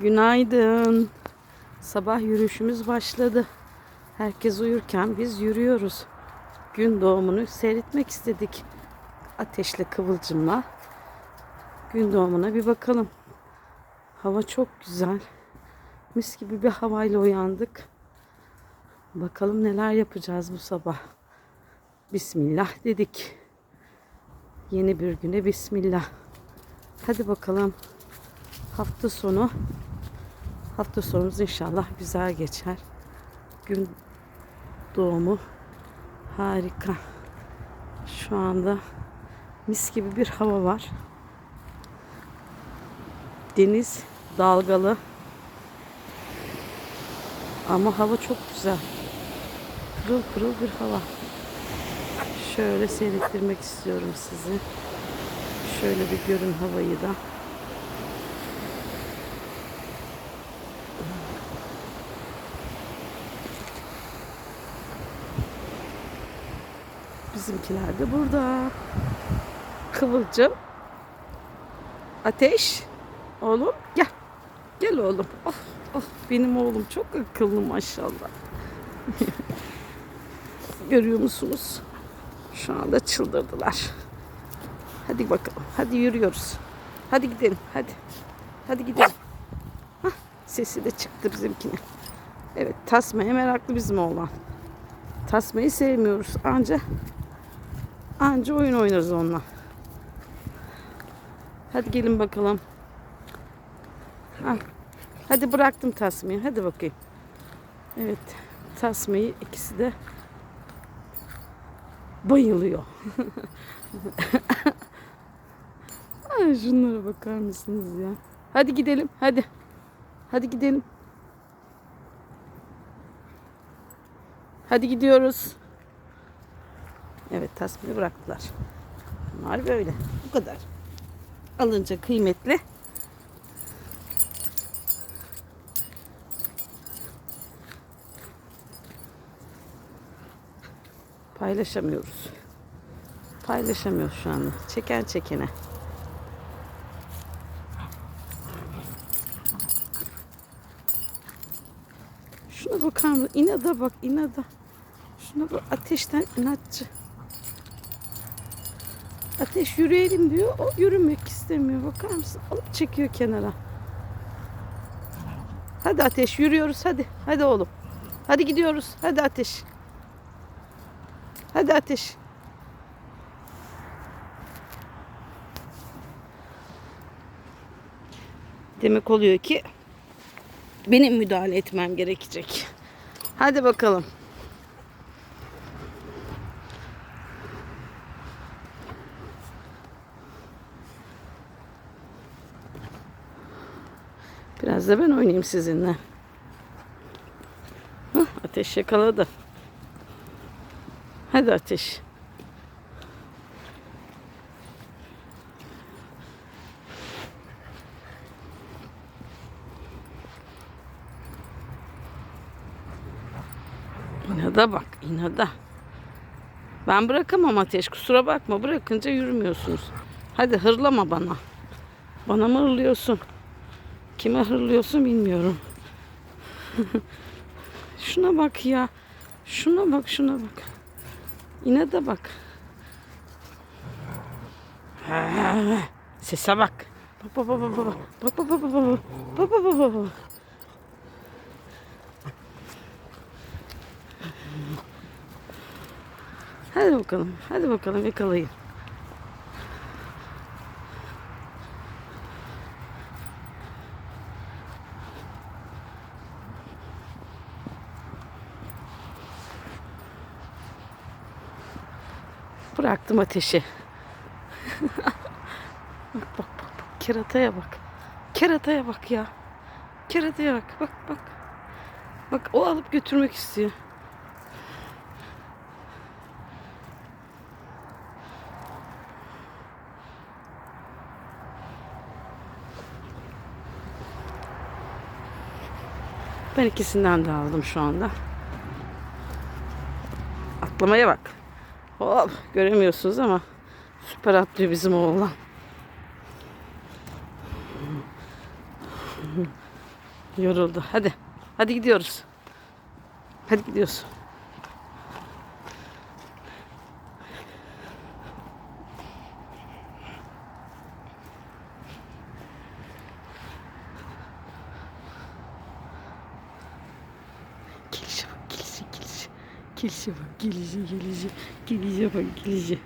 Günaydın. Sabah yürüyüşümüz başladı. Herkes uyurken biz yürüyoruz. Gün doğumunu seyretmek istedik. Ateşle kıvılcımla. Gün doğumuna bir bakalım. Hava çok güzel. Mis gibi bir havayla uyandık. Bakalım neler yapacağız bu sabah. Bismillah dedik. Yeni bir güne bismillah. Hadi bakalım. Hafta sonu hafta sonumuz inşallah güzel geçer. Gün doğumu harika. Şu anda mis gibi bir hava var. Deniz dalgalı. Ama hava çok güzel. Pırıl pırıl bir hava. Şöyle seyrettirmek istiyorum sizi. Şöyle bir görün havayı da. Bizimkiler de burada. Kıvılcım. Ateş. Oğlum gel. Gel oğlum. Oh, oh, benim oğlum çok akıllı maşallah. Görüyor musunuz? Şu anda çıldırdılar. Hadi bakalım. Hadi yürüyoruz. Hadi gidelim. Hadi. Hadi gidelim. Hah, sesi de çıktı bizimkine. Evet tasmaya meraklı bizim oğlan. Tasmayı sevmiyoruz. Anca anca oyun oynarız onunla. Hadi gelin bakalım. Al. Hadi bıraktım tasmayı. Hadi bakayım. Evet. Tasmayı ikisi de bayılıyor. Ay şunlara bakar mısınız ya? Hadi gidelim. Hadi. Hadi gidelim. Hadi gidiyoruz. Evet tasmayı bıraktılar. Bunlar böyle. Bu kadar. Alınca kıymetli. Paylaşamıyoruz. Paylaşamıyoruz şu anda. Çeken çekene. Şuna bakar mısın? İnada bak inada. Şuna bak ateşten inatçı. Ateş yürüyelim diyor. O yürümek istemiyor. Bakar mısın? Alıp çekiyor kenara. Hadi ateş yürüyoruz hadi. Hadi oğlum. Hadi gidiyoruz. Hadi ateş. Hadi ateş. Demek oluyor ki benim müdahale etmem gerekecek. Hadi bakalım. Biraz da ben oynayayım sizinle. Hah, ateş yakaladı. Hadi ateş. İnada bak, inada. Ben bırakamam ateş, kusura bakma. Bırakınca yürümüyorsunuz. Hadi hırlama bana. Bana mı hırlıyorsun? Kime hırlıyorsun bilmiyorum. şuna bak ya. Şuna bak, şuna bak. İnada bak. Sese. Bak bak bak bak bak. Bak bak bak bak bak. Bak bak bak bak bak. Hadi bakalım. Hadi bakalım yakalayın. Bıraktım ateşi. bak bak bak bak. Kerataya bak. Kerataya bak ya. Kerataya bak. Bak bak. Bak o alıp götürmek istiyor. Ben ikisinden de aldım şu anda. Atlamaya bak. Hop göremiyorsunuz ama süper atlıyor bizim oğlan. Yoruldu. Hadi. Hadi gidiyoruz. Hadi gidiyoruz. Gelişe bak, gelişe, gelişe. Bak, gelişe, gelişe. Gelişe bak, gelişe.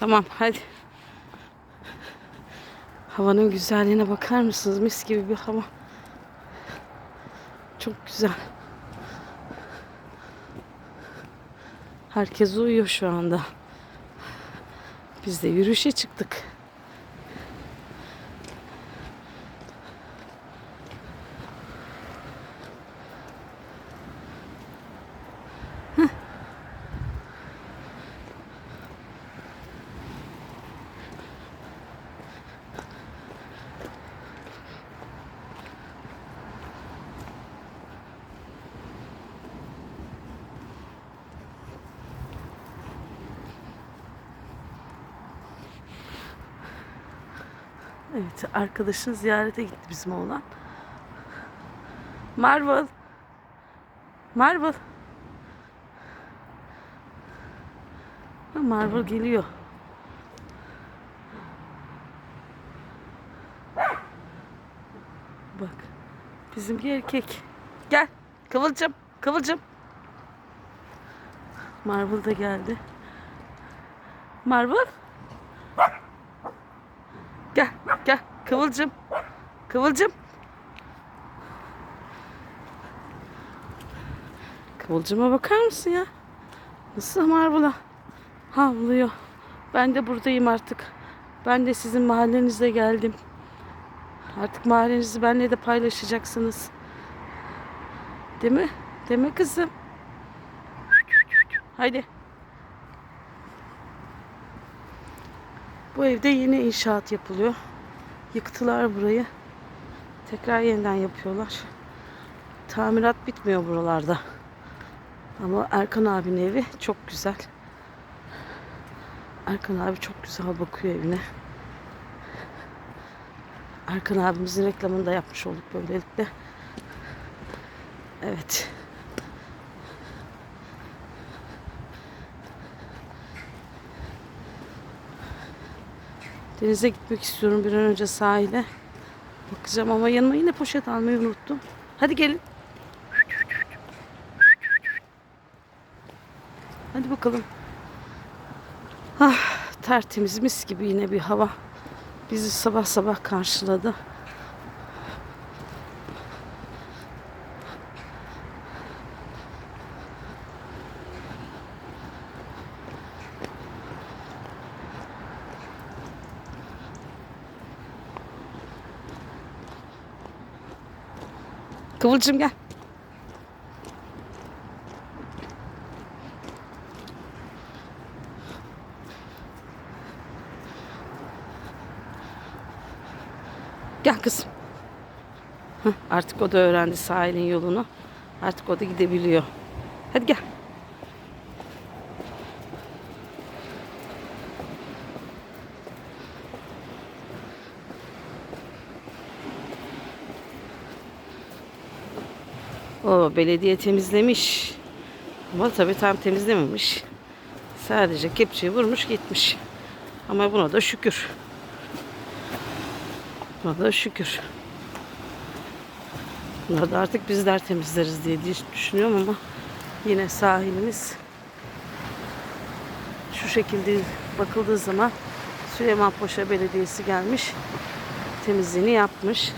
Tamam, hadi. Havanın güzelliğine bakar mısınız? Mis gibi bir hava. Çok güzel. Herkes uyuyor şu anda. Biz de yürüyüşe çıktık. Evet, arkadaşın ziyarete gitti bizim oğlan. Marvel. Marvel. Marvel geliyor. Bak. Bizimki erkek. Gel. Kıvılcım. Kıvılcım. Marvel da geldi. Marvel. Gel, gel. Kıvılcım. Kıvılcım. Kıvılcıma bakar mısın ya? Nasıl Marvel'a? Havlıyor. Ben de buradayım artık. Ben de sizin mahallenize geldim. Artık mahallenizi benimle de paylaşacaksınız. Değil mi? Değil mi kızım? Haydi. Bu evde yeni inşaat yapılıyor. Yıktılar burayı. Tekrar yeniden yapıyorlar. Tamirat bitmiyor buralarda. Ama Erkan abinin evi çok güzel. Erkan abi çok güzel bakıyor evine. Erkan abimizin reklamını da yapmış olduk böylelikle. Evet. Denize gitmek istiyorum bir an önce sahile. Bakacağım ama yanıma yine poşet almayı unuttum. Hadi gelin. Hadi bakalım. Ah, tertemiz mis gibi yine bir hava. Bizi sabah sabah karşıladı. Kıvılcım gel. Gel kızım. Hah, artık o da öğrendi sahilin yolunu. Artık o da gidebiliyor. Hadi gel. O belediye temizlemiş. Ama tabii tam temizlememiş. Sadece kepçeyi vurmuş gitmiş. Ama buna da şükür. Buna da şükür. Bunları da artık bizler temizleriz diye düşünüyorum ama yine sahilimiz şu şekilde bakıldığı zaman Süleymanpaşa Belediyesi gelmiş temizliğini yapmış.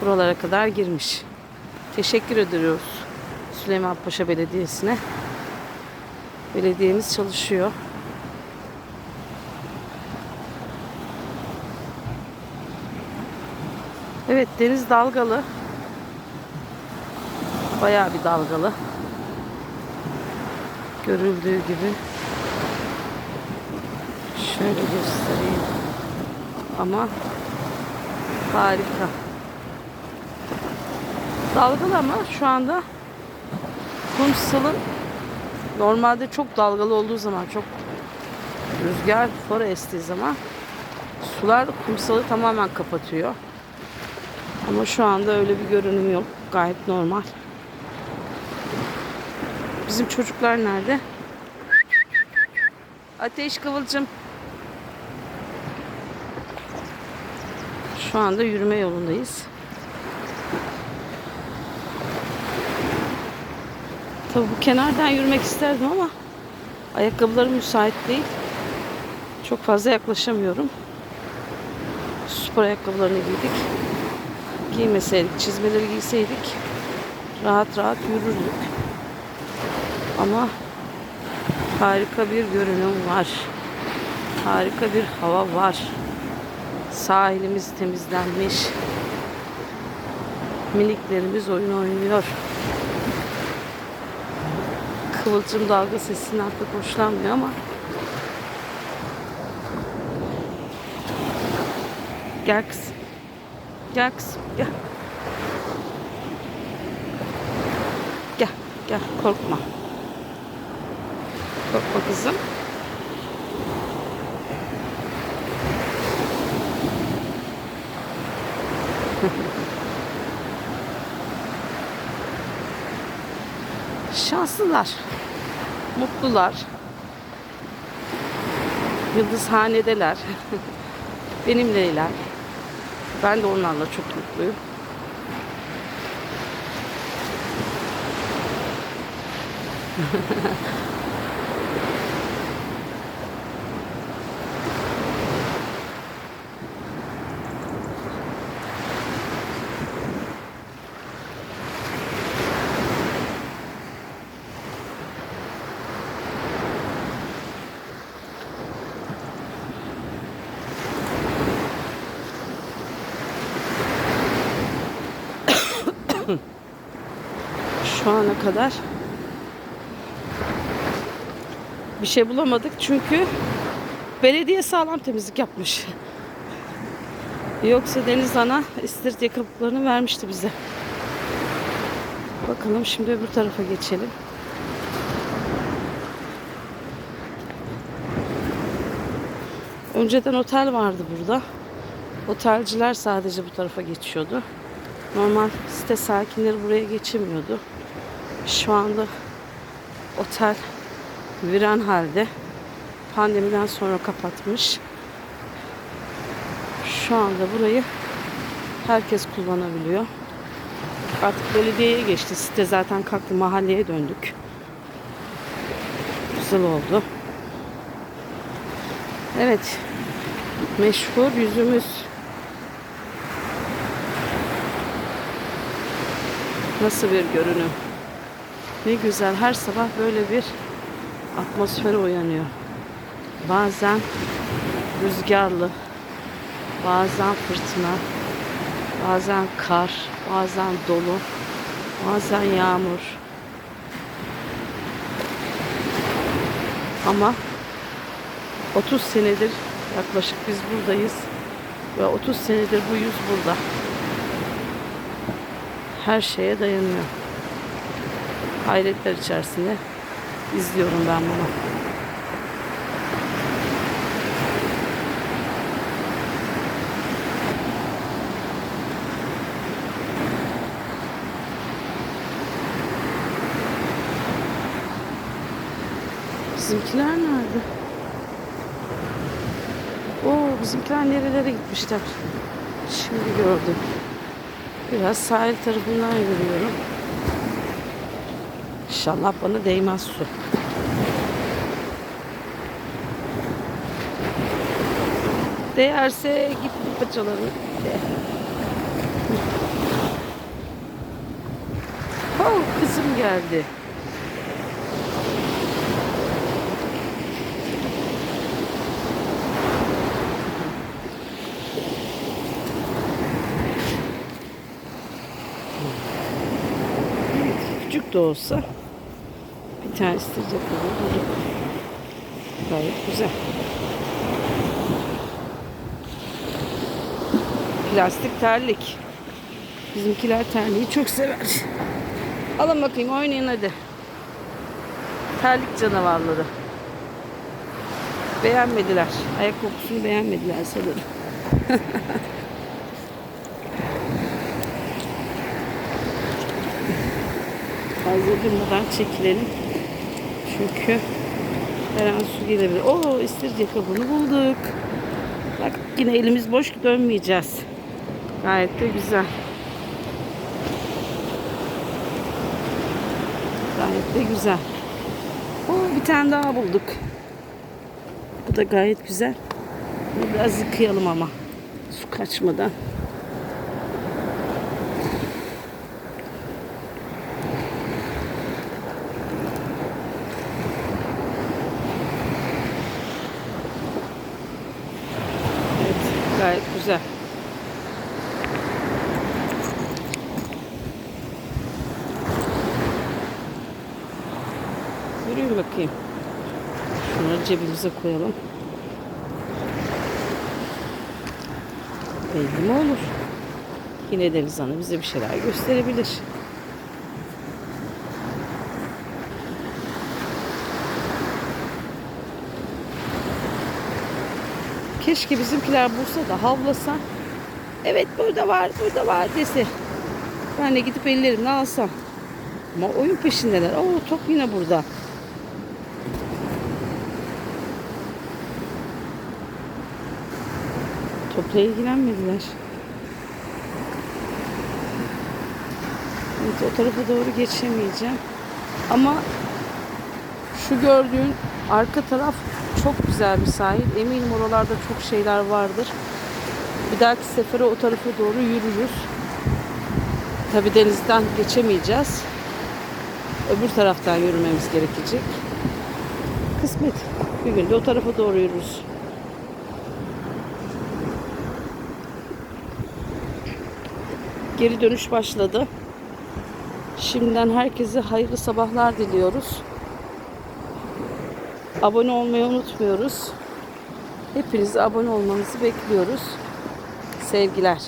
Buralara kadar girmiş. Teşekkür ediyoruz Süleymanpaşa Belediyesi'ne. Belediyemiz çalışıyor. Evet deniz dalgalı. Bayağı bir dalgalı. Görüldüğü gibi. Şöyle göstereyim. Ama harika. Dalgalı ama şu anda kumsalın normalde çok dalgalı olduğu zaman çok rüzgar fora estiği zaman Sular kumsalı tamamen kapatıyor. Ama şu anda öyle bir görünüm yok. Gayet normal. Bizim çocuklar nerede? Ateş Kıvılcım. Şu anda yürüme yolundayız. Tabii bu kenardan yürümek isterdim ama ayakkabılarım müsait değil. Çok fazla yaklaşamıyorum. Spor ayakkabılarını giydik. Giymeseydik, çizmeleri giyseydik rahat rahat yürürdük. Ama harika bir görünüm var. Harika bir hava var. Sahilimiz temizlenmiş. Miniklerimiz oyun oynuyor. Kıvılcım dalga sesinden pek hoşlanmıyor ama Gel kızım. Gel kızım gel. Gel gel korkma. Korkma kızım. Şanslılar. Mutlular. Yıldızhanedeler. Benimleler. Ben de onlarla çok mutluyum. Şu ana kadar bir şey bulamadık çünkü belediye sağlam temizlik yapmış. Yoksa Deniz Ana istiridye kabuklarını vermişti bize. Bakalım şimdi öbür tarafa geçelim. Önceden otel vardı burada. Otelciler sadece bu tarafa geçiyordu. Normal site sakinleri buraya geçemiyordu. Şu anda otel viran halde. Pandemiden sonra kapatmış. Şu anda burayı herkes kullanabiliyor. Artık belediyeye geçti. Site zaten kalktı. Mahalleye döndük. Güzel oldu. Evet. Meşhur yüzümüz. Nasıl bir görünüm. Ne güzel. Her sabah böyle bir atmosfere uyanıyor. Bazen rüzgarlı, bazen fırtına, bazen kar, bazen dolu, bazen yağmur. Ama 30 senedir yaklaşık biz buradayız ve 30 senedir bu yüz burada. Her şeye dayanıyor. Hayretler içerisinde izliyorum ben bunu. Bizimkiler nerede? Oo, bizimkiler nerelere gitmişler? Şimdi gördüm. Biraz sahil tarafından yürüyorum. İnşallah bana değmez su. Değerse git bir paçalarını. De. Oh, kızım geldi. Küçük de olsa bir tane isteyecek olur. Gayet güzel. Plastik terlik. Bizimkiler terliği çok sever. Alın bakayım oynayın hadi. Terlik canavarları. Beğenmediler. Ayak kokusunu beğenmediler sanırım. Fazla durmadan çekilelim. Çünkü her an su gelebilir. Oo istiridye kabuğunu bulduk. Bak yine elimiz boş dönmeyeceğiz. Gayet de güzel. Gayet de güzel. Oo, bir tane daha bulduk. Bu da gayet güzel. Biraz yıkayalım ama. Su kaçmadan. Evet, gayet güzel. Yürüyün bakayım. Şunları cebimize koyalım. Belli mi olur? Yine Deniz Hanım bize bir şeyler gösterebilir. Keşke bizimkiler Bursa'da havlasa. Evet burada var, burada var dese. Ben de gidip ellerimle alsam. Ama oyun peşindeler. Oo top yine burada. Topla ilgilenmediler. Evet o tarafa doğru geçemeyeceğim. Ama şu gördüğün arka taraf çok güzel bir sahil. Eminim oralarda çok şeyler vardır. Bir dahaki sefere o tarafa doğru yürürüz. Tabi denizden geçemeyeceğiz. Öbür taraftan yürümemiz gerekecek. Kısmet. Bir gün de o tarafa doğru yürürüz. Geri dönüş başladı. Şimdiden herkese hayırlı sabahlar diliyoruz. Abone olmayı unutmuyoruz. Hepinizi abone olmanızı bekliyoruz. Sevgiler.